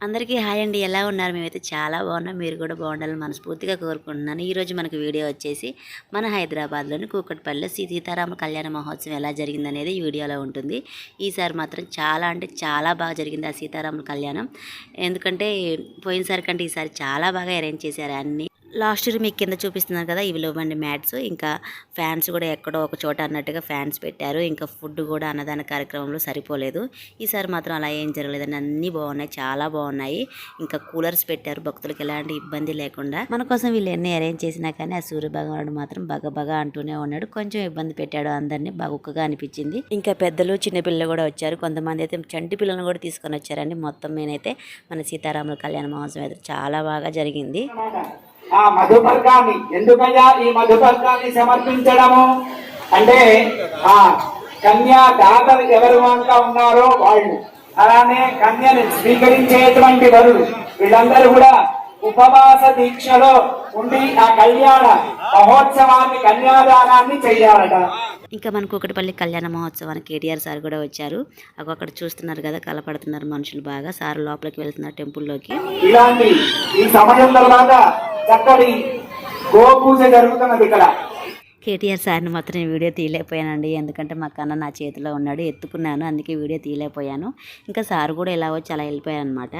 అందరికీ హాయ్ అండి. ఎలా ఉన్నారు? మేమైతే చాలా బాగున్నాం. మీరు కూడా బాగుండాలని మనస్ఫూర్తిగా కోరుకుంటున్నాను. ఈరోజు మనకు వీడియో వచ్చేసి మన హైదరాబాద్లోని కూకట్పల్లిలో శ్రీ సీతారామ కళ్యాణ మహోత్సవం ఎలా జరిగిందనేది వీడియోలో ఉంటుంది. ఈసారి మాత్రం చాలా అంటే చాలా బాగా జరిగింది ఆ సీతారాముల కళ్యాణం. ఎందుకంటే పోయినసారి కంటే ఈసారి చాలా బాగా అరేంజ్ చేశారు అన్ని. లాస్ట్ ఇయర్ మీకు కింద చూపిస్తున్నారు కదా ఇవి లేవండి మ్యాట్స్. ఇంకా ఫ్యాన్స్ కూడా ఎక్కడో ఒక చోట అన్నట్టుగా ఫ్యాన్స్ పెట్టారు. ఇంకా ఫుడ్ కూడా అన్నదాన కార్యక్రమంలో సరిపోలేదు. ఈసారి మాత్రం అలా ఏం జరగలేదండి. అన్నీ బాగున్నాయి చాలా బాగున్నాయి. ఇంకా కూలర్స్ పెట్టారు. భక్తులకు ఎలాంటి ఇబ్బంది లేకుండా. మన కోసం వీళ్ళు ఎన్ని అరేంజ్ చేసినా కానీ ఆ సూర్య భగవానుడు మాత్రం బగ బగ అంటూనే ఉన్నాడు. కొంచెం ఇబ్బంది పెట్టాడు అందరినీ. బగుక్కగా అనిపించింది. ఇంకా పెద్దలు చిన్న పిల్లలు కూడా వచ్చారు. కొంతమంది అయితే చంటి పిల్లలను కూడా తీసుకొని వచ్చారండి. మొత్తం నేనైతే మన సీతారాముల కళ్యాణ మహోత్సవం అయితే చాలా బాగా జరిగింది. ఆ మధుపర్కాన్ని ఎందుకయ్యా ఈ మధుపర్కాన్ని సమర్పించడము? అంటే ఆ కన్యా దాతలు ఎవరు అంతా ఉన్నారో వాళ్ళు. అలానే కన్యని స్వీకరించేటువంటి వరుడు. వీళ్ళందరూ కూడా ఉపవాస దీక్షలో ఉండి ఆ కళ్యాణ మహోత్సవాన్ని కన్యాదానాన్ని చెయ్యాలట ఇంకా మనకు ఒకటిపల్లి కళ్యాణ మహోత్సవానికి కేటీఆర్ సార్ కూడా వచ్చారు. అక్కడ చూస్తున్నారు కదా కలపడుతున్నారు మనుషులు బాగా. సార్ లోపలికి వెళ్తున్నారు టెంపుల్లోకి. ఇలాంటి ఈ సమయం తర్వాత చక్కటి గోపూజ జరుగుతున్నది ఇక్కడ. కేటీఆర్ సార్ని మాత్రం నేను వీడియో తీయలేకపోయానండి. ఎందుకంటే మా కన్న నా చేతిలో ఉన్నాడు ఎత్తుకున్నాను అందుకే వీడియో తీయలేకపోయాను. ఇంకా సార్ కూడా ఎలా వచ్చి అలా వెళ్ళిపోయాను అనమాట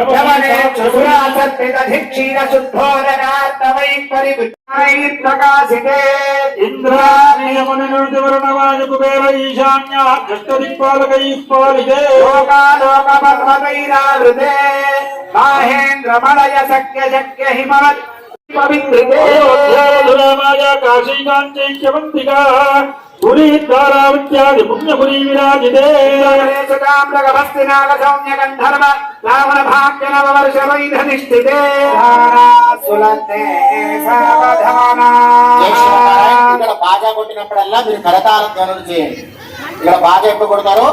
ఐరావతముంతరే తదామన కుముదాంజన పుష్పదంత సార్వభౌమ సుపదితాఖ్య అష్టలింగ నిరుండారండోత్తంభితే లోకాలోకవలయుగే యవనే క్షురాసత్రిదధిక్షీణ శుద్ధోదనార్తమై పరివృత్తైర్ప్రకాశితే ఇంద్రాయమునివరుణవాయ కుబేర ఈశాన్య అష్టదిక్పాలకై స్పాలితే లోకాలోకపర్వతైరావృతే మాహేంద్రమలయ సఖ్య శక్య హిమవత్ పవిత్రితే రామాయ గంధర్వ రావణ భాగ్య నవవర్ష వైధనిష్ఠితే సులతే ఇక్కడ బాజా కొట్టినప్పుడల్లా మీరు కరతాళం ధ్వనులు చేయండి. ఇక్కడ బాజా ఎప్పుడు కొడతారో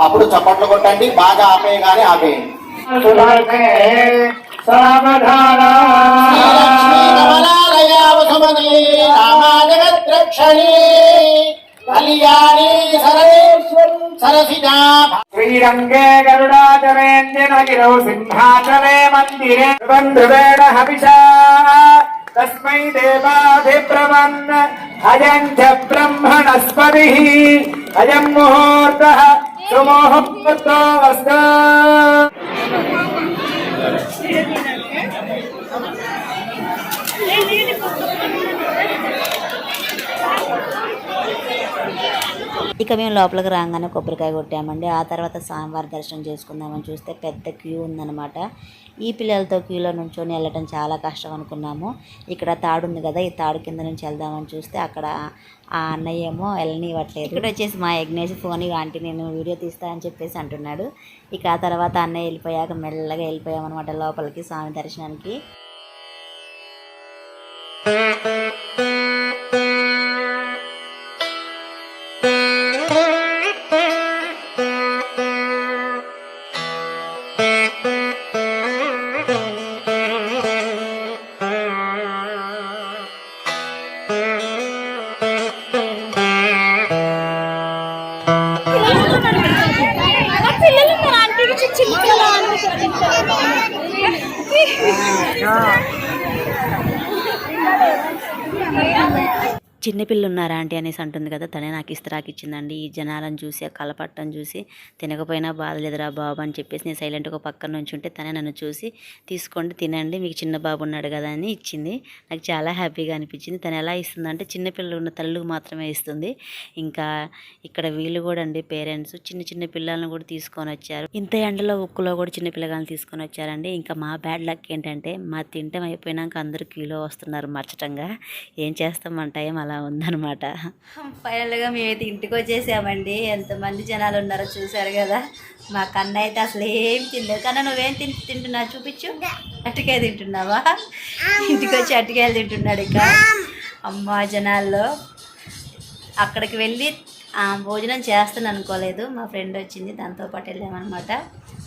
అప్పుడు చప్పట్లు కొట్టండి బాగా ఆపేయగానే ఆపేయండి. శ్రీరంగే గరుడాచరేంద్ర గిరౌ సింహాచలే మందిరే. బంధువేణ హవిషా. తస్మై దేవాభిబ్రవన్ అయం చ బ్రహ్మణస్పతి. అయం ముహూర్త. సుముహూర్తో వస్తా ఇక మేము లోపలికి రాగానే కొబ్బరికాయ కొట్టామండి. ఆ తర్వాత స్వామివారి దర్శనం చేసుకుందామని చూస్తే పెద్ద క్యూ ఉందన్నమాట. ఈ పిల్లలతో క్యూలో నుంచొని వెళ్ళటం చాలా కష్టం అనుకున్నాము. ఇక్కడ తాడు ఉంది కదా ఈ తాడు కింద నుంచి వెళ్దామని చూస్తే అక్కడ ఆ అన్నయ్య ఏమో వెళ్ళనివ్వట్లేదు ఇక్కడ వచ్చేసి మా యజ్ఞేష్ ఫోన్ ఆంటీ నేను వీడియో తీస్తా అని చెప్పేసి అంటున్నాడు. ఇక ఆ తర్వాత అన్నయ్య వెళ్ళిపోయాక మెల్లగా వెళ్ళిపోయామన్నమాట లోపలికి స్వామి దర్శనానికి. పిల్లలు చిన్నపిల్ల ఉన్నారా ఆంటీ? అనేసి అంటుంది కదా తనే నాకు ఇస్తరాకి ఇచ్చిందండి ఈ జనాలను చూసి ఆ కలపట్టం చూసి తినకపోయినా బాధ లేదురా బాబు అని చెప్పేసి నేను సైలెంట్గా పక్కన నుంచి ఉంటే తనే నన్ను చూసి తీసుకోండి తినండి మీకు చిన్న బాబు ఉన్నాడు కదా అని ఇచ్చింది. నాకు చాలా హ్యాపీగా అనిపించింది. తను ఎలా ఇస్తుందంటే చిన్నపిల్లలు ఉన్న తల్లుకు మాత్రమే ఇస్తుంది. ఇంకా ఇక్కడ వీళ్ళు కూడా అండి పేరెంట్స్ చిన్న చిన్న పిల్లలను కూడా తీసుకొని వచ్చారు. ఇంత ఎండలో ఉక్కులో కూడా చిన్న పిల్లగాలను తీసుకొని వచ్చారండి. ఇంకా మా బ్యాడ్ లక్ ఏంటంటే మా తింటం అయిపోయినాక అందరూ క్యూలో వస్తున్నారు మర్చటంగా. ఏం చేస్తామంట అలా ఉందన్నమాట. ఫైనల్గా మేమైతే ఇంటికి వచ్చేసామండి. ఎంతమంది జనాలు ఉన్నారో చూసారు కదా. మా కన్న అయితే అసలు ఏం తినలేదు. కన్నా నువ్వేం తిని తింటున్నావు? చూపించు. అటుకాయ తింటున్నావా? ఇంటికి వచ్చి అటుకాయలు తింటున్నాడు ఇక. అమ్మ జనాల్లో. అక్కడికి వెళ్ళి ఆ, భోజనం చేస్తాను అనుకోలేదు. మా ఫ్రెండ్ వచ్చింది. దాంతో పాటు వెళ్ళామన్నమాట.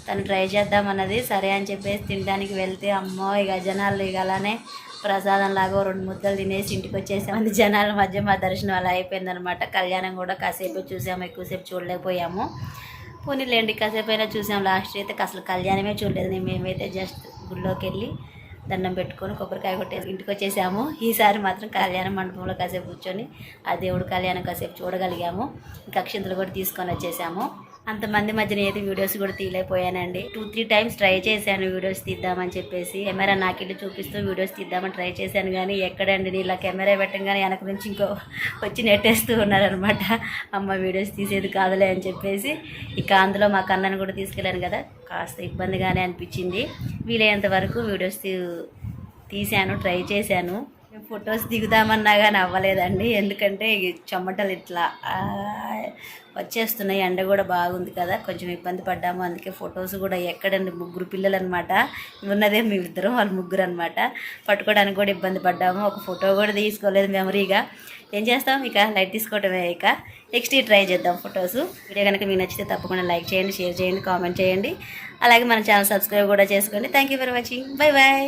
తను ట్రై చేద్దామన్నది. సరే అని చెప్పేసి తినడానికి వెళ్తే అమ్మో ఇక జనాలు ఇక అలానే ప్రసాదం లాగా రెండు ముద్దలు తినేసి ఇంటికి వచ్చేసామంది జనాల మధ్య మా దర్శనం అలా అయిపోయిందనమాట కళ్యాణం కూడా కాసేపు చూసాము ఎక్కువసేపు చూడలేకపోయాము. పోనీలేండి కాసేపు అయినా చూసాం. లాస్ట్ అయితే అసలు కళ్యాణమే చూడలేదు. మేమైతే జస్ట్ గుళ్ళోకి వెళ్ళి దండం పెట్టుకొని కొబ్బరికాయ కొట్టేసి ఇంటికి వచ్చేసాము. ఈసారి మాత్రం కళ్యాణ మండపంలో కాసేపు కూర్చొని ఆ దేవుడు కళ్యాణం కాసేపు చూడగలిగాము. ఇంకా అక్షింతలు కూడా తీసుకొని వచ్చేసాము. అంతమంది మధ్య నేనైతే వీడియోస్ కూడా తీయలేకపోయానండి. టూ త్రీ టైమ్స్ ట్రై చేశాను వీడియోస్ తీద్దామని చెప్పేసి. కెమెరా నాకెళ్ళి చూపిస్తూ వీడియోస్ తీద్దామని ట్రై చేశాను కానీ ఎక్కడండి? నేను ఇలా కెమెరా పెట్టంగానే వెనక నుంచి ఇంకో వచ్చి నెట్టేస్తూ ఉన్నారనమాట అమ్మ వీడియోస్ తీసేది కాదులే అని చెప్పేసి ఇక అందులో మా కన్నను కూడా తీసుకెళ్ళాను కదా. కాస్త ఇబ్బందిగానే అనిపించింది. వీలైనంత వరకు వీడియోస్ తీ తీశాను ట్రై చేశాను. ఫొటోస్ దిగుదామన్నా కానీ అవ్వలేదండి. ఎందుకంటే చెమటలు ఇట్లా వచ్చేస్తున్నాయి. ఎండ కూడా బాగుంది కదా. కొంచెం ఇబ్బంది పడ్డాము. అందుకే ఫొటోస్ కూడా ఎక్కడండి? ముగ్గురు పిల్లలు అనమాట ఉన్నదే మీ ఇద్దరం వాళ్ళు ముగ్గురు అనమాట పట్టుకోవడానికి కూడా ఇబ్బంది పడ్డాము. ఒక ఫోటో కూడా తీసుకోలేదు మెమరీగా. ఏం చేస్తాం ఇక? లైట్ తీసుకోవటమే ఇక. నెక్స్ట్ ట్రై చేద్దాం ఫొటోస్. వీడియో కనుక మీకు నచ్చితే తప్పకుండా లైక్ చేయండి షేర్ చేయండి కామెంట్ చేయండి. అలాగే మన ఛానల్ సబ్స్క్రైబ్ కూడా చేసుకోండి. Thank you for watching bye bye